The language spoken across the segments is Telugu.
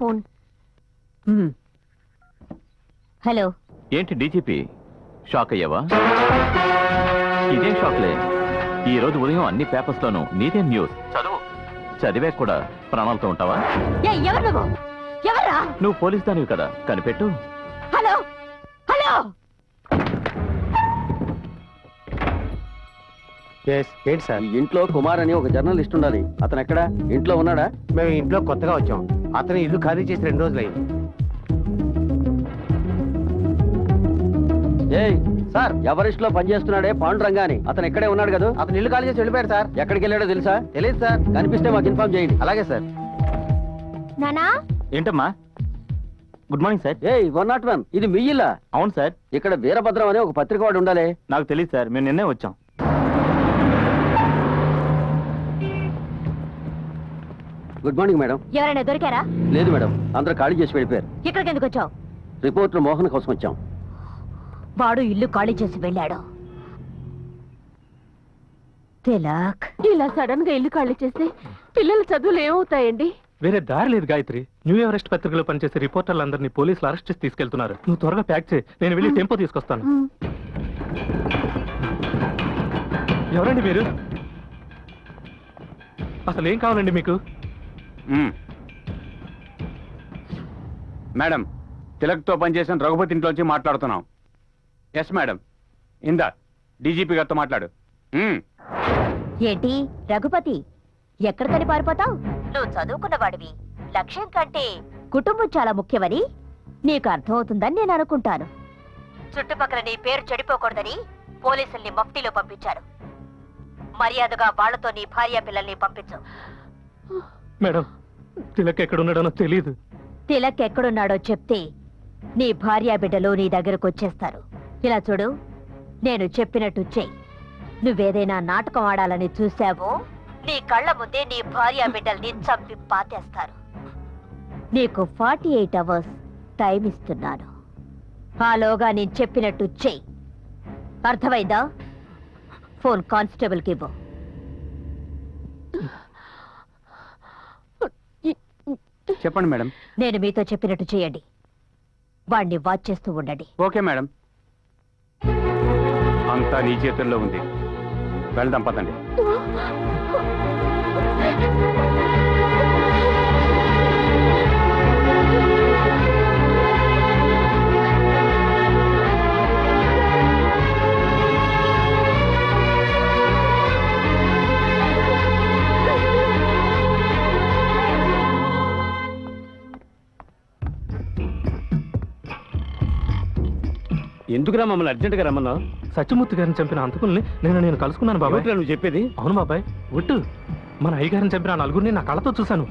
ఫోన్. హలో. ఏంటి డీజీపీ? షాక్ అయ్యావా? ఇదేం షాక్లే? ఈ రోజు ఉదయం అన్ని పేపర్స్ లోనూ నీదే న్యూస్. చదువు. చదివే కూడా ప్రాణాలతో ఉంటావా? ఎవరా నువ్వు పోలీస్ దానివి కదా. కనిపెట్టు. హలో? హలో? ఏంటి సార్? ఇంట్లో కుమార్ అని ఒక జర్నలిస్ట్ ఉండాలి. అతను ఎక్కడ? ఇంట్లో ఉన్నాడా? మేము ఇంట్లో కొత్తగా వచ్చాం. అతను ఇల్లు ఖాళీ చేసి రెండు రోజులు అయింది ఏయ్ సార్ ఎవరిస్ట్లో పనిచేస్తున్నాడే పాండురంగా అని అతను ఎక్కడే ఉన్నాడు కదా? అతను ఇల్లు ఖాళీ చేసి వెళ్ళిపోయాడు సార్. ఎక్కడికి వెళ్ళాడో తెలుసా? తెలియదు సార్. కనిపిస్తే మాకు ఇన్ఫార్మ్ చేయండి. అలాగే సార్. నానా? ఏంటమ్మా? Good morning sir. ఏయ్ వన్ నాట్ వన్. ఇది మీ ఇల్లా? అవును సార్. ఇక్కడ వీరభద్రం అనే ఒక పత్రిక వాడు ఉండాలి. నాకు తెలియదు సార్. మేము నిన్నే వచ్చాం. గుడ్ మార్నింగ్ మేడం ఎవరైనా దొరికారా? లేదు మేడం అందరూ ఖాళీ చేసి వెళ్ళిపోయారు. ఇక్కడికి ఎందుకు వచ్చావు రిపోర్టర్ మోహన్ కోసం వచ్చాం. వాడు ఇల్లు ఖాళీ చేసి వెళ్ళాడు. తిలక్. ఇలా సడన్గా ఇల్లు ఖాళీ చేస్తే పిల్లల చదువులు ఏమవుతాయండి? వేరే దారి లేదు గాయత్రి. న్యూ ఎవరెస్ట్ పత్రికలో పనిచేసే రిపోర్టర్లందరినీ పోలీసులు అరెస్ట్ చేసి తీసుకెళ్తున్నారు. నువ్వు త్వరగా ప్యాక్ చేయి. నేను వెళ్ళి టెంపో తీసుకొస్తాను. ఎవరండి మీరు? అసలు ఏం కావాలండి మీకు? మేడం తిలక్తో పనిచేసిన రఘుపతి ఇంట్లోంచి మాట్లాడుతున్నాం. Yes madam. ఇందా డీజీపీ గారితో మాట్లాడు. ఏంటి రఘుపతి ఎక్కడికని పారిపోతావు? నువ్వు చదువుకున్న వాడివి. లక్ష్యం కంటే కుటుంబం చాలా ముఖ్యమని నీకు అర్థమవుతుందని నేను అనుకుంటాను. చుట్టుపక్కల నీ పేరు చెడిపోకూడదని పోలీసుల్ని మఫ్టీలో పంపించారు మర్యాదగా వాళ్ళతో నీ భార్య పిల్లల్ని పంపించు. మేడం తిలక్ ఎక్కడ ఉన్నాడో తెలియదు తిలక్ ఎక్కడున్నాడో చెప్తే నీ భార్య బిడ్డలు నీ దగ్గరకు వచ్చేస్తారు. ఇలా చూడు నేను చెప్పినట్టు చెయ్యి. నువ్వేదైనా నాటకం ఆడాలని చూశావో నీ కళ్ళ ముందే నీ భార్య బిడ్డల్ని చంపి పాతేస్తారు. నీకు ఫార్టీ ఎయిట్ అవర్స్ టైం ఇస్తున్నాను ఆలోగా నేను చెప్పినట్టు చెయ్యి. అర్థమైందా? ఫోన్ కానిస్టేబుల్కి ఇవ్వు. చెప్పండి మేడం. నేను మీతో చెప్పినట్టు చేయండి. వాణ్ణి వాచ్ చేస్తూ ఉండండి. Okay madam. అంతా నీ చేతుల్లో ఉంది. వెళ్దాం పదండి. ఎందుకురా మమ్మల్ని అర్జెంట్గా రమ్మన్నావు? సత్యమూర్తి గారిని చంపిన అంతకుల్ని నేను నేను కలుసుకున్నాను బాబాయ్. ఏమిట్రా నువ్వు చెప్పేది? అవును బాబాయ్ ఒట్టు. మన అయ్యగారిని చంపిన ఆ నలుగురిని నా కళ్ళతో చూశాను.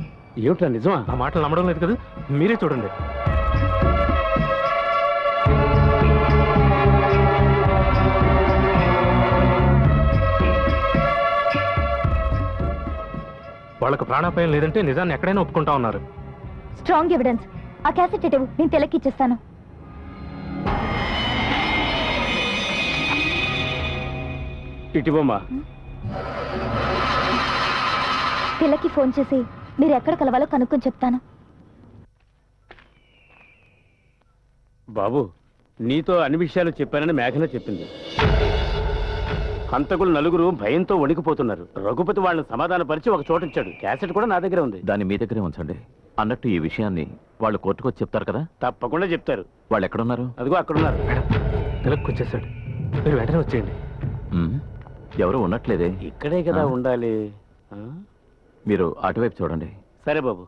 ఏమిట్రా నిజమా? ఆ మాటలు నమ్మడం లేదు కదా మీరే చూడండి. వాళ్ళకు ప్రాణాపాయం లేదంటే నిజాన్ని ఎక్కడైనా ఒప్పుకుంటా ఉన్నారు. స్ట్రాంగ్ ఎవిడెన్స్ ఆ క్యాసెట్ ఇటు నేను తెలకిచ్చేస్తాను. ఇటువమ్మా తిలకి ఫోన్ చేసి మీరు ఎక్కడ కలవాలో కనుక్కొని చెప్తాను. బాబు నీతో అన్ని విషయాలు చెప్పానని మేఘన చెప్పింది. హంతకులు నలుగురు భయంతో వణికిపోతున్నారు. రఘుపతి వాళ్ళని సమాధానపరిచి ఒక చోట ఇచ్చాడు క్యాసెట్ కూడా నా దగ్గర ఉంది. దాన్ని మీ దగ్గరే ఉంచండి. అన్నట్టు ఈ విషయాన్ని వాళ్ళు కోర్టుకొచ్చి చెప్తారు కదా? తప్పకుండా చెప్తారు. వాళ్ళు ఎక్కడున్నారు? అదిగో అక్కడున్నారు. మేడం తిలక్ వచ్చేసాడు. మీరు వెంటనే వచ్చేయండి. ఎవరు ఉండట్లేదే ఇక్కడే కదా. ఉండాలి? మీరు అటువైపు చూడండి సరే బాబు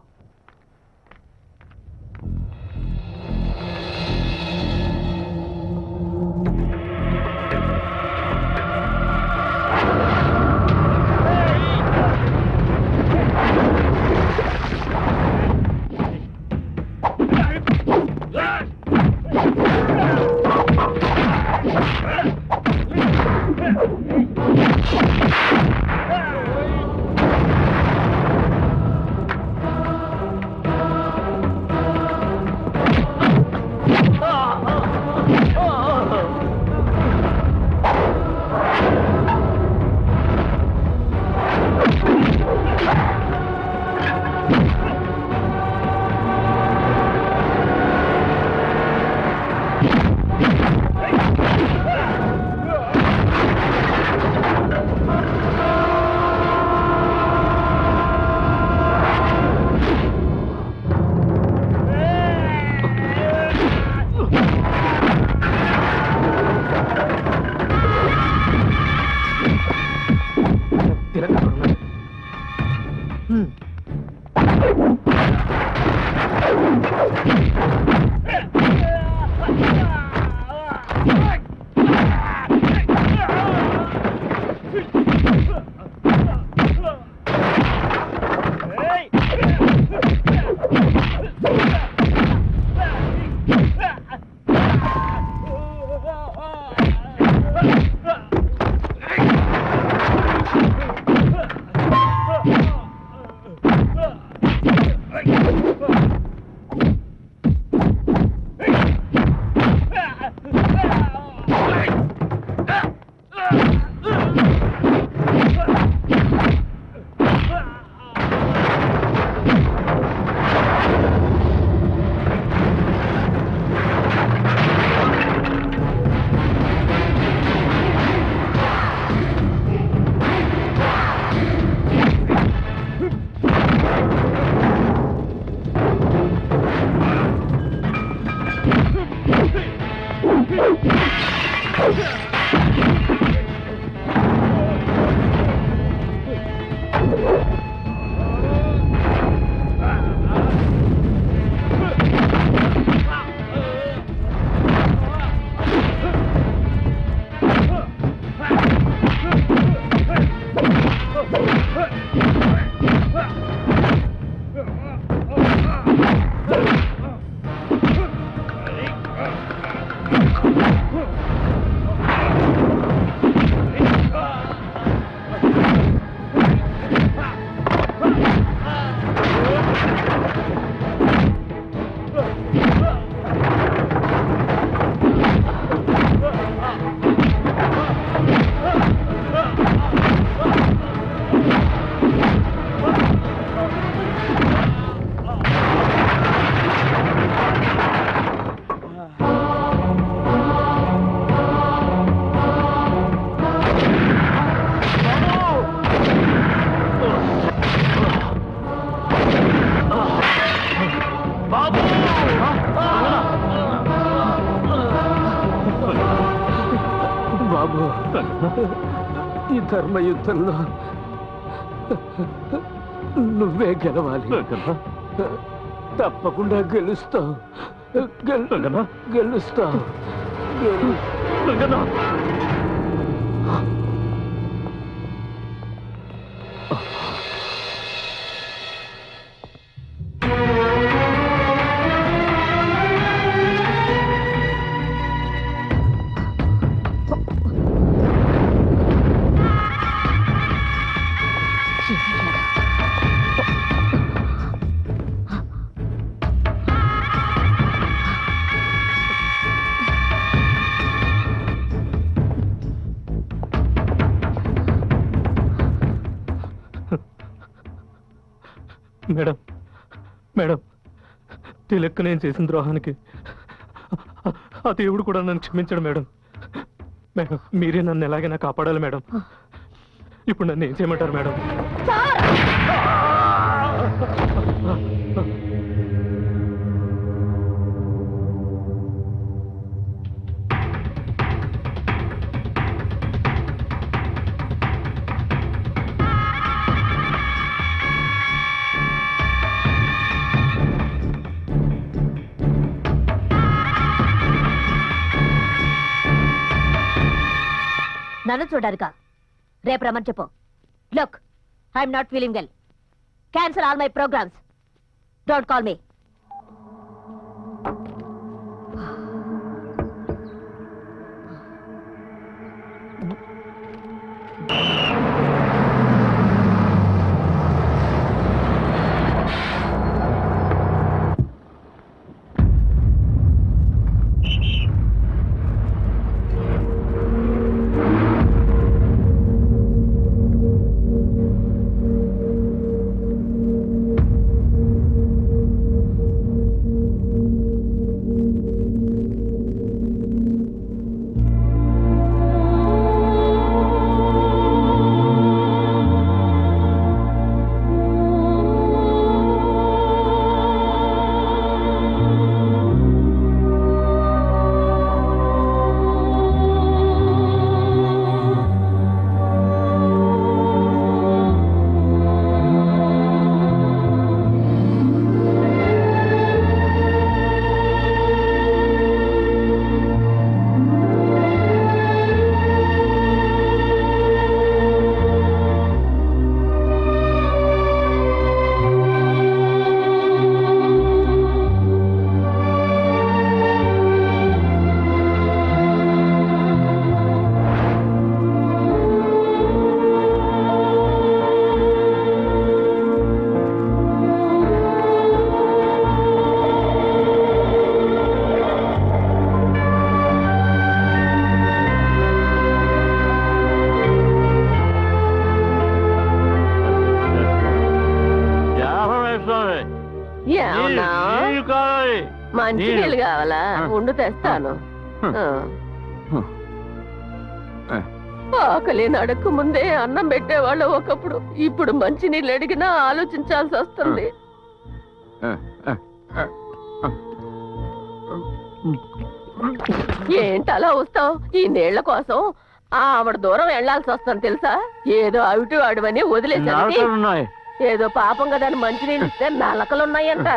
యుద్ధంలో నువ్వే గెలవాలి. తప్పకుండా గెలుస్తావు గెల్- గెలుస్తావు లెక్క నేను చేసిన ద్రోహానికి ఆ దేవుడు కూడా నన్ను క్షమించడు మేడం. మేడం మీరే నన్ను ఎలాగైనా కాపాడాలి మేడం. ఇప్పుడు నన్ను ఏం చేయమంటారు మేడం? నన్ను చూడరుగా. రేపు రమ్మని చెప్పు. Look I'm not feeling well cancel all my programmes don't call me you ఆకలి నడక ముందే అన్నం పెట్టేవాళ్ళు ఒకప్పుడు. ఇప్పుడు మంచి నీళ్ళు అడిగినా ఆలోచించాల్సి వస్తుంది. ఏంటి అలా వస్తావు? ఈ నీళ్ళ కోసం ఆవిడ దూరం వెళ్ళాల్సి వస్తుంది తెలుసా? ఏదో అవిటి వాడివని వదిలేసాను ఏదో పాపం కదా అని మంచి నీళ్ళు ఇస్తే నలకలున్నాయంట.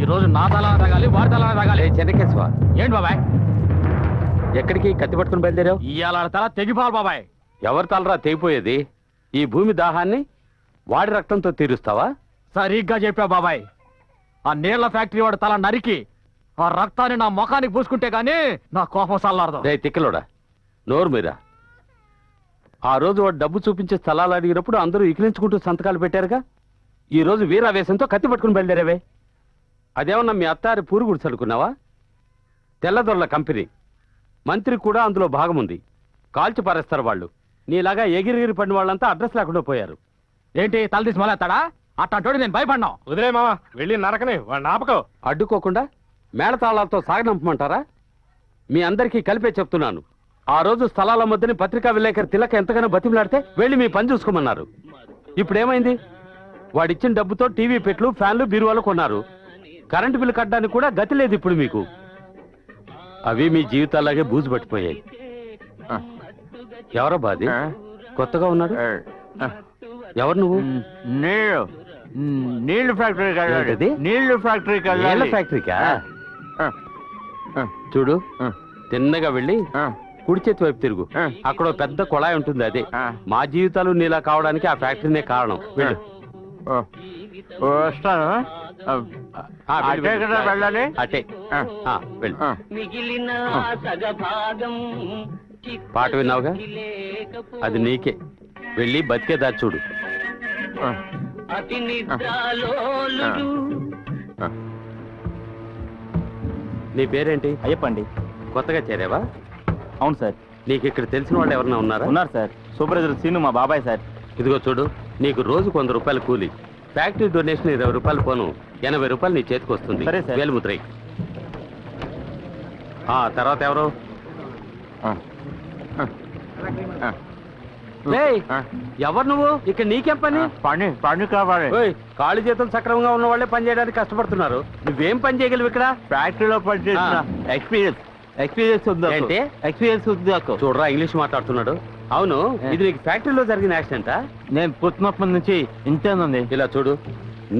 ఈ రోజు నా తల తాగాలి వారి తల తాగాలి? చెన్నకేశ్వ? ఏంటి బాబాయ్? ఎక్కడికి కత్తి పట్టుకుని బయలుదేరావు? ఇవాళ తల తెగిపోవాలి బాబాయ్. ఎవరి తలరా తెగిపోయేది? ఈ భూమి దాహాన్ని వాడి రక్తంతో తీరుస్తావా? సరిగ్గా చెప్పా బాబాయ్. ఆ నీళ్ళ ఫ్యాక్టరీ వాడు తల నరికి ఆ రక్తాన్ని నా ముఖానికి పూసుకుంటే గానీ నా కోపం సల్లారదు. రే తిక్కలోడా? నోరు మీరా. ఆ రోజు వాడు డబ్బు చూపించే స్థలాలు అడిగినప్పుడు అందరూ ఇకిలించుకుంటూ సంతకాలు పెట్టారుగా? ఈ రోజు వీరావేశంతో కత్తి పట్టుకుని బయలుదేరావే. అదేమన్నా మీ అత్తారి పూరుగుడు చదువుకున్నావా తెల్లదొరల కంపెనీ. మంత్రి కూడా అందులో భాగం ఉంది కాల్చి పారేస్తారు వాళ్ళు. నీలాగా ఎగిరిగిరి పడిన వాళ్ళంతా అడ్రస్ లేకుండా పోయారు. ఏంటి తల తీసి మొలేస్తాడా అట్టంటోడి నేను భయపడినా వదిలే మావా వెళ్ళి నరకని వాడు నాపకం అడ్డుకోకుండా మేళతాళాలతో సాగనంపమంటారా మీ అందరికీ కలిపే చెప్తున్నాను. ఆ రోజు స్థలాల మధ్యని పత్రికా విలేకరి తిలక ఎంతగానో బతిమలాడితే వెళ్ళి మీ పని చూసుకోమన్నారు. ఇప్పుడు ఏమైంది వాడిచ్చిన డబ్బుతో టీవీ పెట్లు ఫ్యాన్లు బీరువాలు కొన్నారు. కరెంటు బిల్లు కట్టడానికి కూడా గతి లేదు ఇప్పుడు మీకు. అవి మీ జీవితాలాగే బూజు పట్టిపోయాయి. ఎవరో ఆ. కొత్తగా ఉన్నాడు. ఎవరు నువ్వు? నీళ్ళు. నీళ్ళు ఫ్యాక్టరీకి వెళ్ళాలి. ఏంటది? నీళ్ళు ఫ్యాక్టరీకి నీళ్ళ ఫ్యాక్టరీకా. చూడు. తిన్నగా వెళ్ళి. కుడి చేతి వైపు తిరుగు. అక్కడ పెద్ద కుళాయి ఉంటుంది అదే. మా జీవితాలు నీలా కావడానికి ఆ ఫ్యాక్టరీనే కారణం. వస్తాను. వెళ్ళు, అటే వెళ్ళు. కదా వెళ్ళాలి. అటే ఆ. ఆ, వెళ్ళు. ఆ. మిగిలిన సగభాగం పాట విన్నావుగా? అది నీకే. వెళ్ళి బతికే దారి చూడు. ఆ. అతి నిద్రాలోలుడు. ఆ. నీ పేరేంటి? అయ్యప్పండి కొత్తగా చేరావా? అవును సార్. నీకు ఇక్కడ తెలిసిన వాళ్ళు ఎవరైనా ఉన్నారా? ఉన్నారు సార్. సూపర్వైజర్ సీను మా బాబాయ్ సార్. ఇదిగో చూడు నీకు రోజుకు వంద రూపాయలు కూలి. ఫ్యాక్టరీ డొనేషన్ ఇరవై రూపాయలు పోను. ఎనభై రూపాయలు నీ చేతికి వస్తుంది. సరే, సార్. వేలుముద్రై. ఆ తర్వాత ఎవరు. ఏయ్, ఆ. ఎవరు నువ్వు? ఇక్కడ నీకేం పని? పని పని కావాలి. ఓయ్ కాళ్ళు చేతులు సక్రమంగా ఉన్న వాళ్ళే పని చేయడానికి కష్టపడుతున్నారు. నువ్వేం పని చేయగలవు ఇక్కడ? ఫ్యాక్టరీలో పనిచేసిన ఆ. ఎక్స్పీరియన్స్ ఎక్స్పీరియన్స్ ఉంది నాకు. ఏంటి? ఎక్స్పీరియన్స్ ఉంది నాకు. చూడరా ఇంగ్లీష్ మాట్లాడుతున్నాడు. అవును ఇది నీకు ఫ్యాక్టరీలో జరిగిన యాక్సిడెంటా నేను పుట్టినప్పటి నుంచి ఇంతేనండి ఇలా చూడు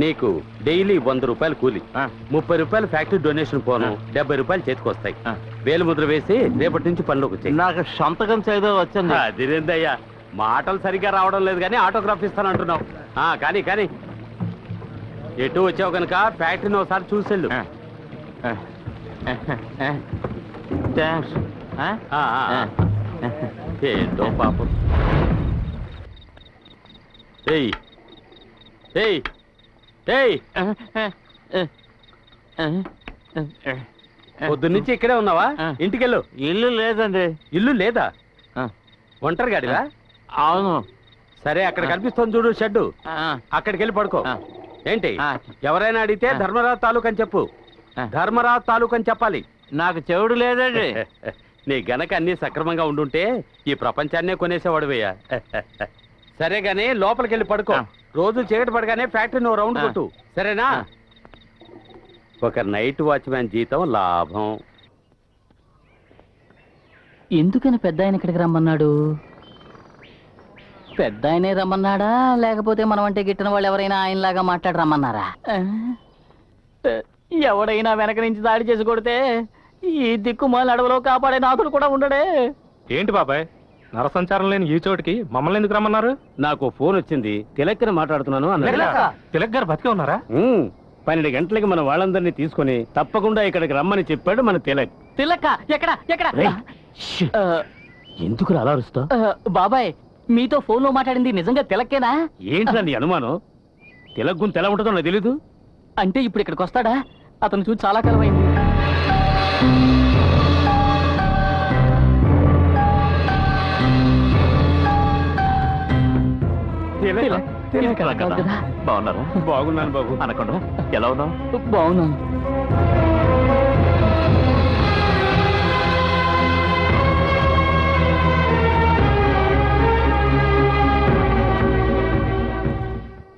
నీకు డైలీ వంద రూపాయలు కూలి ఆ. ముప్పై రూపాయలు ఫ్యాక్టరీ డొనేషన్ పోను డెబ్బై రూపాయలు చేతికి వస్తాయి ఆ. వేలు ముద్ర వేసి రేపటి నుంచి పనిలోకి వచ్చాయి. నాకు సంతకం చేయడం వచ్చింది అదిరేందయ్యా మాటలు సరిగ్గా రావడం లేదు కానీ ఆటోగ్రాఫ్ ఇస్తానంటున్నావు. ఆ, కానీ కానీ. ఎటు వచ్చావు కనుక ఫ్యాక్టరీని ఒకసారి చూసెళ్ళు. థ్యాంక్స్ ఆ, ఆ, ఆ. ఏంటో పాపం. ఏయ్ ఏయ్ ఏయ్. పొద్దున్నుంచి ఇక్కడే ఉన్నావా. ఇంటికెళ్ళు. ఇల్లు లేదండి. ఇల్లు లేదా. ఒంటరి గాడివా అవును. సరే అక్కడ కనిపిస్తుంది చూడు షెడ్డు. అక్కడికి వెళ్ళి పడుకో. ఏంటి. ఎవరైనా అడిగితే. ధర్మరాజు తాలూకు అని చెప్పు. ధర్మరాజు తాలూకు అని చెప్పాలి. నాకు చెవుడు లేదండి. నీ గనక అన్ని సక్రమంగా ఉండుంటే ఈ ప్రపంచాన్నే కొనేసేవాడువయ్యా సరే గానీ లోపలికి వెళ్ళి పడుకో. రోజు చీకటి పడగానే ఫ్యాక్టరీ నువ్వు రౌండ్. కొట్టు సరేనా. ఒక నైట్ వాచ్మ్యాన్ జీతం లాభం ఎందుకని పెద్ద ఆయన ఇక్కడికి రమ్మన్నాడు పెద్ద ఆయనే రమ్మన్నాడా లేకపోతే మనం అంటే గిట్టిన వాళ్ళు ఎవరైనా ఆయనలాగా మాట్లాడి రమ్మన్నారా ఆ? ఎవడైనా వెనక నుంచి దాడి చేసి కొడితే ఈ దిక్కుమాల అడవిలో కాపాడే నాథుడు కూడా ఉండడే. ఏంటి బాబాయ్? నరసంచారం లేని ఈ చోటికి మమ్మల్ని ఎందుకు రమ్మన్నారు? నాకు ఫోన్ వచ్చింది. తిలక్కన మాట్లాడుతున్నాను అన్నాడు. తిలక్ గారు? బతికే ఉన్నారా? ఉమ్, పన్నెండు గంటలకి మన వాళ్ళందరినీ తీసుకొని తప్పకుండా ఇక్కడికి రమ్మని చెప్పాడు మన తిలక్. తిలక్క ఎక్కడ ఎక్కడ? ఆ, ఎందుకు అలా అరుస్తా ఆ, బాబాయ్ మీతో ఫోన్లో మాట్లాడింది నిజంగా తిలక్కేనా? ఏంటి నీ అనుమానం? తిలక్ గుంత ఎలా ఉంటుందో నాకు తెలీదు. అంటే ఇప్పుడు ఇక్కడికి వస్తాడా? అతను చూసి చాలా కాలం అయింది బాగున్నారా? బాగున్నాను బాబు. అనకుండా ఎలా ఉన్నావు? బాగున్నాను.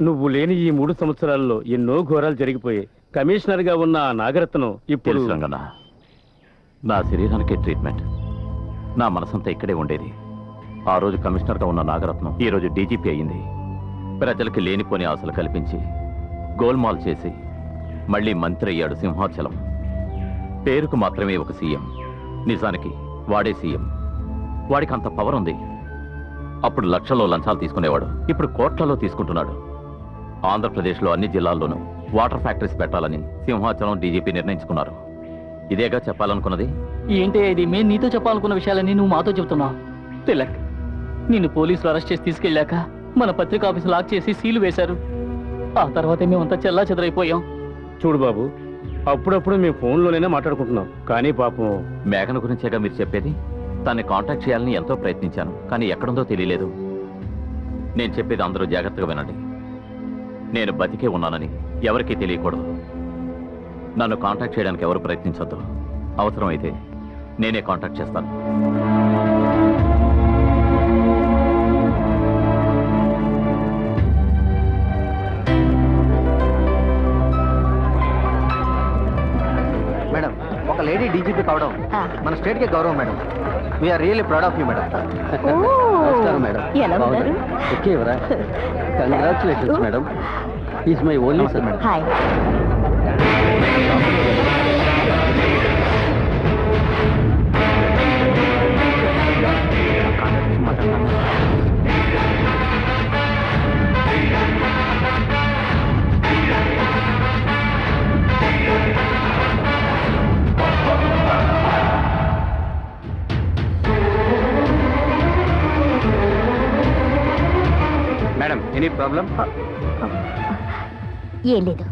నువ్వు లేని ఈ మూడు సంవత్సరాల్లో ఎన్నో ఘోరాలు జరిగిపోయాయి. కమిషనర్గా ఉన్న ఆ నాగరత్నం ఇప్పుడు రంగన్న. నా శరీరానికే ట్రీట్మెంట్ నా మనసంతా ఇక్కడే ఉండేది. ఆ రోజు కమిషనర్గా ఉన్న నాగరత్నం ఈ రోజు డీజీపీ అయింది ప్రజలకి లేనిపోని ఆశలు కల్పించి గోల్మాల్ చేసి మళ్ళీ మంత్రి అయ్యాడు సింహాచలం. పేరుకు మాత్రమే ఒక సీఎం. నిజానికి వాడే సీఎం. వాడికి అంత పవర్ ఉంది. అప్పుడు లక్షల్లో లంచాలు తీసుకునేవాడు. ఇప్పుడు కోట్లలో తీసుకుంటున్నాడు. ఆంధ్రప్రదేశ్లో అన్ని జిల్లాల్లోనూ వాటర్ ఫ్యాక్టరీస్ పెట్టాలని సింహాచలం డీజీపీ నిర్ణయించుకున్నారు. ఇదేగా చెప్పాలనుకున్నది? ఏంటి ఇది? మేము నీతో చెప్పాలనుకున్న విషయాలన్నీ నువ్వు మాతో చెప్తున్నావు తిలక్ నిన్ను పోలీసులు అరెస్ట్ చేసి తీసుకెళ్ళాక మన పత్రికా ఆఫీసు లాక్ చేసి సీలు వేశారు. ఆ తర్వాతే మేమంతా చెల్లా చెదరైపోయాం. చూడు బాబు అప్పుడప్పుడు మేము ఫోన్లోనే మాట్లాడుకుంటున్నాం. కానీ పాపం మేఘన గురించేగా మీరు చెప్పేది? తన్ని కాంటాక్ట్ చేయాలని ఎంతో ప్రయత్నించాను కానీ ఎక్కడుందో తెలియలేదు. నేను చెప్పేది అందరూ జాగ్రత్తగా వినండి. నేను బతికే ఉన్నానని ఎవరికీ తెలియకూడదు. నన్ను కాంటాక్ట్ చేయడానికి ఎవరు ప్రయత్నించొద్దు. అవసరమైతే నేనే కాంటాక్ట్ చేస్తాను. మేడం ఒక లేడీ డీజీపీ కావడం. మన స్టేట్కి గౌరవం madam. We're really proud of you madam. నమస్కారం మేడం. ఎలా ఉన్నారు? Okay Varra congratulations madam. Is my only son madam. Hi any problem ఏం లేదు.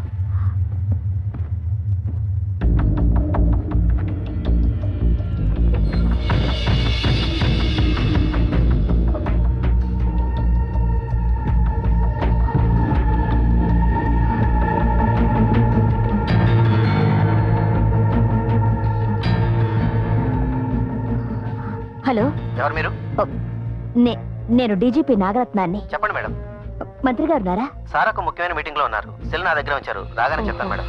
హలో. ఎవరు మీరు? నేను డీజీపీ నాగరత్నాన్ని. చెప్పండి మేడం. మంత్రి గారు ఉన్నారా? సార్ ఒక ముఖ్యమైన మీటింగ్లో ఉన్నారు. సెల్ నా దగ్గర ఉంచారు. రాగానే చెప్తాను మేడం.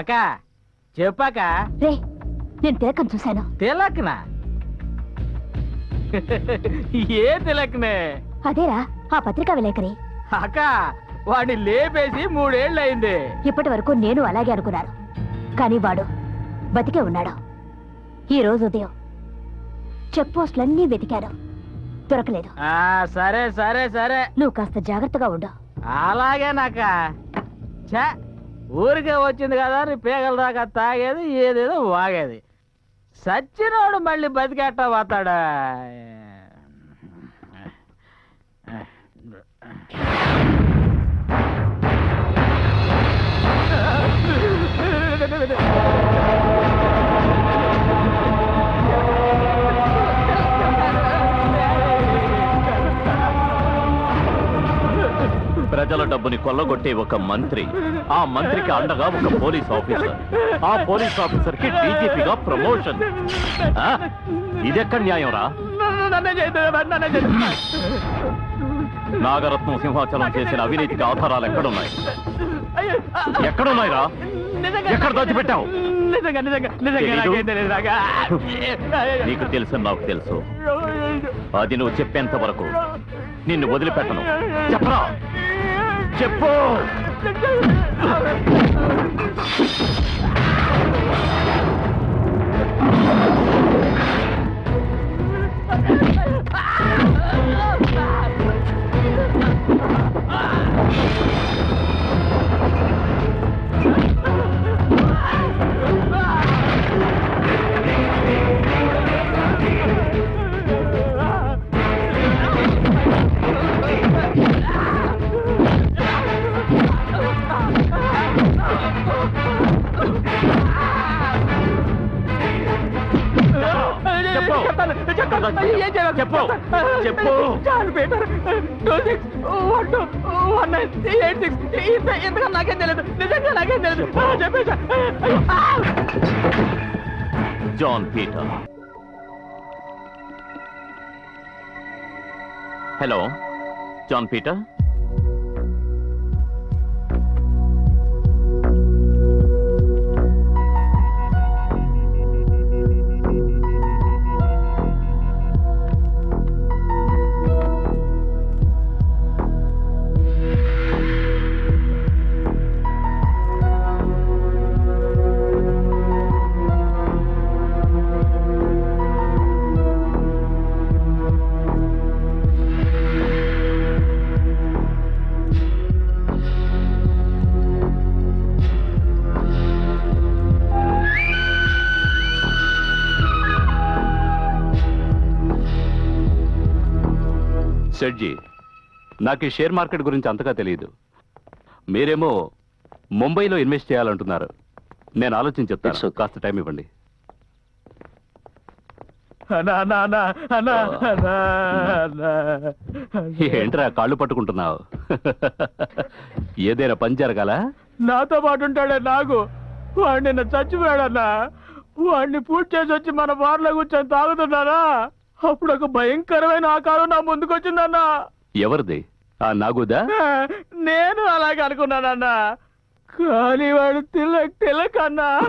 అక్క చెప్పాక? రే నేను తిలకం చూశాను. తిలక్నా? ఏ తిలక్నే? అదేరా ఆ పత్రికా విలేకరి. అక్క వాడిని లేపేసి మూడేళ్ళు అయింది ఇప్పటి వరకు నేను అలాగే అనుకున్నాను. కానీ వాడు బతికే ఉన్నాడు. ఈ రోజు ఉదయం చెక్ పోస్టులన్నీ వెతికాను. దొరకలేదు. ఆ సరే సరే సరే. నువ్వు కాస్త జాగ్రత్తగా ఉండు. అలాగే నాక. ఛ ఊరికే వచ్చింది కదా అని పేగల దాకా తాగేది ఏదేదో వాగేది. సచ్చినోడు మళ్ళీ బతికేట పోతాడా? ప్రజల డబ్బుని కొల్లగొట్టే ఒక మంత్రి. ఆ మంత్రికి అండగా ఒక పోలీస్ ఆఫీసర్. ఆ పోలీస్ ఆఫీసర్కి డీజీపీగా ప్రమోషన్. ఇదెక్కడ న్యాయం రా? నాగరత్నం సింహాచలం చేసిన అవినీతికి ఆధారాలు ఎక్కడున్నాయి? ఎక్కడున్నాయి రా ఎక్కడ దాచిపెట్టావు? నాకేం తెలుసు నాకు తెలుసు. అది నువ్వు చెప్పేంత వరకు నిన్ను వదిలిపెట్టను. చెప్పరా? చెప్పు చెప్పు! చెప్పు. చెప్పు. చాలు Peter two six one two one nine eight six ఇంతగా నాకేం తెలియదు నిజంగా నాకేం తెలియదు చెప్పేసా John Peter. Hello John Peter? సెడ్జీ నాకు ఈ షేర్ మార్కెట్ గురించి అంతగా తెలియదు మీరేమో ముంబైలో ఇన్వెస్ట్ చేయాలంటున్నారు. నేను ఆలోచించి చెప్తాను. కాస్త టైం ఇవ్వండి. ఏంట్రా కాళ్ళు పట్టుకుంటున్నావు? ఏదైనా పని జరగాల? నాతో పాటు ఉంటాడే నాకు వాడు నిన్న చచ్చిపోయాడన్నా. వాడిని పూజ చేసి వచ్చి మన బార్లో కూర్చొని తాగుతున్నారా అప్పుడు ఒక భయంకరమైన ఆకారం నా ముందుకొచ్చిందన్నా. ఎవరిది? ఆ నాగుదా? నేను అలాగే అనుకున్నానన్నా. కానీ వాడు తిలక్ తిలక్ అన్నా.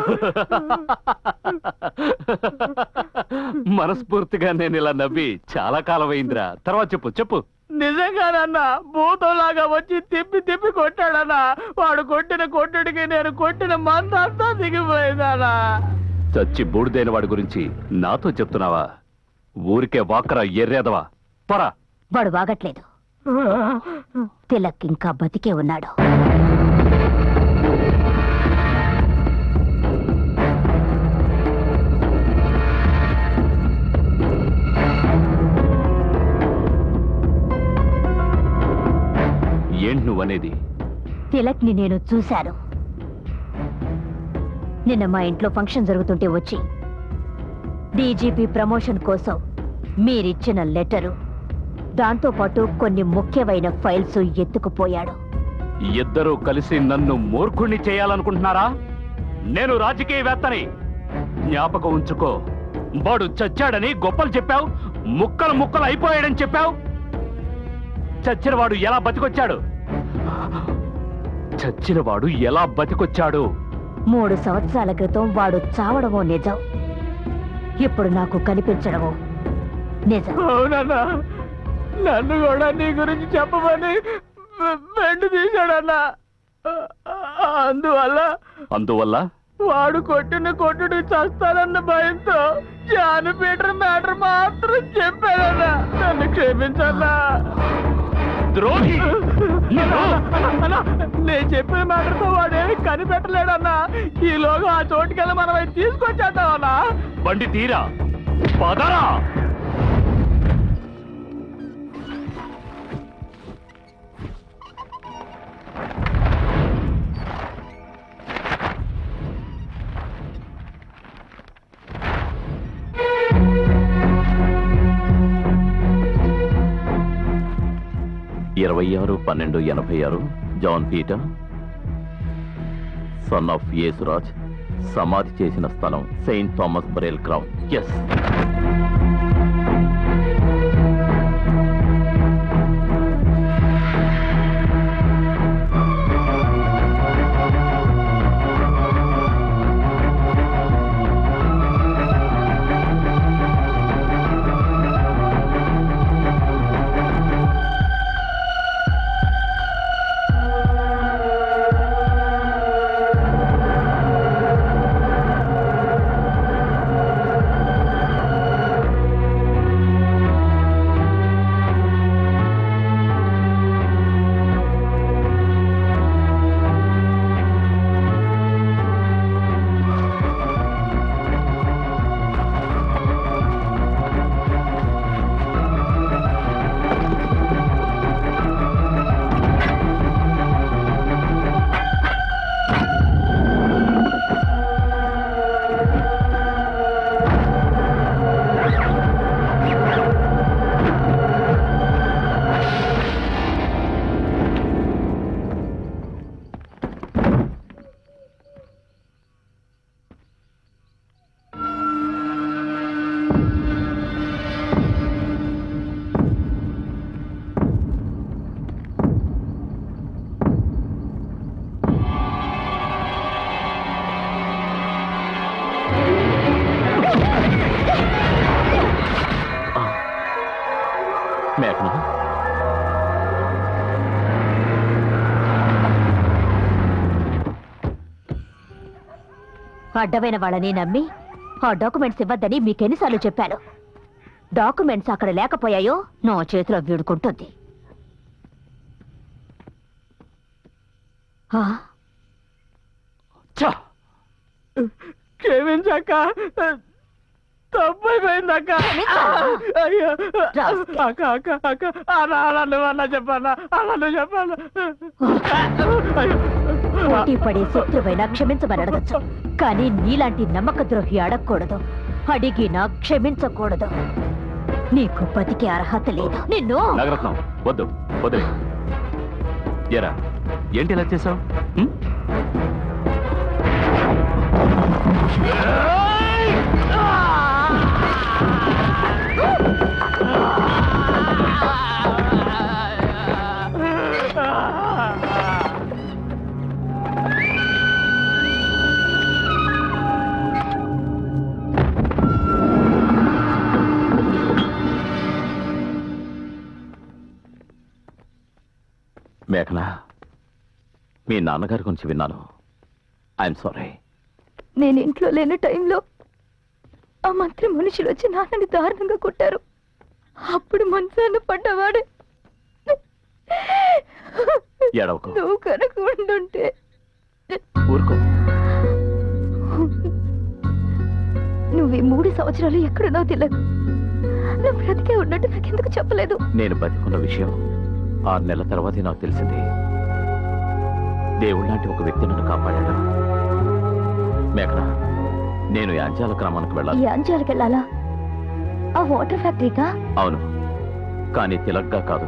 మనస్ఫూర్తిగా నేను ఇలా నవ్వి చాలా కాలం అయిందిరా. తర్వాత చెప్పు చెప్పు. నిజంగానన్నా భూతంలాగా వచ్చి తిప్పి తిప్పి కొట్టాడన్నా. వాడు కొట్టిన కొట్టుడికి నేను కొట్టిన మందంతా దిగిపోయిందన్నా. చచ్చి బూడిదైన వాడి గురించి నాతో చెప్తున్నావా? ఊరికే వాకరా ఎర్రేదవా? పరా. వాడు వాగట్లేదు. తిలక్ ఇంకా బతికే ఉన్నాడు. ఏంటి నువ్వనేది? తిలక్ని నేను చూశాను. నిన్న మా ఇంట్లో ఫంక్షన్ జరుగుతుంటే వచ్చి డీజీపీ ప్రమోషన్ కోసం మీరిచ్చిన లెటరు. దాంతో పాటు కొన్ని ముఖ్యమైన ఫైల్స్ ఎత్తుకుపోయాడు. ఇద్దరూ కలిసి నన్ను మూర్ఖుణ్ణి చేయాలనుకుంటున్నారా? నేను రాజకీయవేత్తని. జ్ఞాపకం ఉంచుకో. వాడు చచ్చాడని గొప్పలు చెప్పావు ముక్కలు ముక్కలు అయిపోయాడని చెప్పావు. చచ్చినవాడు ఎలా బతికొచ్చాడు? చచ్చినవాడు ఎలా బతికొచ్చాడు? మూడు సంవత్సరాల క్రితం వాడు చావడమో నిజం. ఇప్పుడు నాకు కనిపించడమో. నిజం. అవునన్నా నన్ను కూడా నీ గురించి చెప్పమని బెండు తీశాడన్నా. అందువల్ల అందువల్ల? వాడు కొట్టిన కొట్టుడు చస్తానన్న భయంతో జాన్ పీటర్ మ్యాటర్ మాత్రం చెప్పాడన్నా. నన్ను క్షమించన్నా. ద్రోహి! నేను చెప్పిన మ్యాటర్తో వాడేమి కనిపెట్టలేడన్నా ఈలోగా ఆ చోటుకెళ్ళి మనం తీసుకొచ్చేద్దామన్నా బండి తీరా పదరా. ఇరవై ఆరు పన్నెండు ఎనభై ఆరు John Peter. Son of Yesuraj సమాధి చేసిన స్థలం Saint Thomas burial ground. Yes అడ్డమైన వాళ్ళని నమ్మి ఆ డాక్యుమెంట్స్ ఇవ్వద్దని మీకెన్నిసార్లు చెప్పాను. డాక్యుమెంట్స్ అక్కడ లేకపోయాయో నా చేతిలో వీడుకుంటుంది. ఆ, ఛ! క్షమించక్క. తప్పైపోయిందక్క. అయ్యో. అక్క అక్క అక్క. అలా అలా నువ్వు అన్నా చెప్పన్నా అలా నువ్వు చెప్పన్నా. అయ్యో. పోటీ పడే శత్రువైనా క్షమించమని అడగచ్చు కానీ నీలాంటి నమ్మక ద్రోహి అడగకూడదు. అడిగినా క్షమించకూడదు. నీకు బతికే అర్హత లేదు. నిన్ను! నాగరత్నం వద్దు వదిలే. ఎరా ఏంటి ఇలా చేసావు ఏయ్! మేఘన మీ నాన్నగారి గురించి విన్నాను. ఐఎమ్ సారీ నేను ఇంట్లో లేని టైంలో ఆ మంత్రి మనుషులు వచ్చి నాన్నని దారుణంగా కొట్టారు. అప్పుడు మనసాన్ని పడ్డవాడు. ఏడవకు. నువ్వు కనుక ఉండుంటే. ఊరుకో. నువ్వు ఈ మూడు సంవత్సరాలు ఎక్కడున్నావు తెలియదు. నువ్వు బ్రతికే ఉన్నట్టు నాకెందుకు చెప్పలేదు? నేను బతికున్న విషయం ఆరు నెలల తర్వాతే నాకు తెలిసింది దేవుడు లాంటి ఒక వ్యక్తి నన్ను కాపాడాడు. మేఘన నేను యాంజాల గ్రామానికి వెళ్ళాలి. వెళ్ళాలా? ఆ వాటర్ ఫ్యాక్టరీకా? అవును కానీ తిలక్గా కాదు.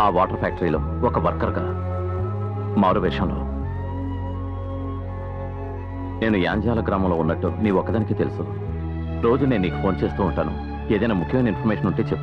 ఆ వాటర్ ఫ్యాక్టరీలో ఒక వర్కర్గా మారు వేషంలో. నేను యాంజాల గ్రామంలో ఉన్నట్టు నీ ఒక్కదానికి తెలుసు. రోజు నేను నీకు ఫోన్ చేస్తూ ఉంటాను. ఏదైనా ముఖ్యమైన ఇన్ఫర్మేషన్ ఉంటే చెప్పు.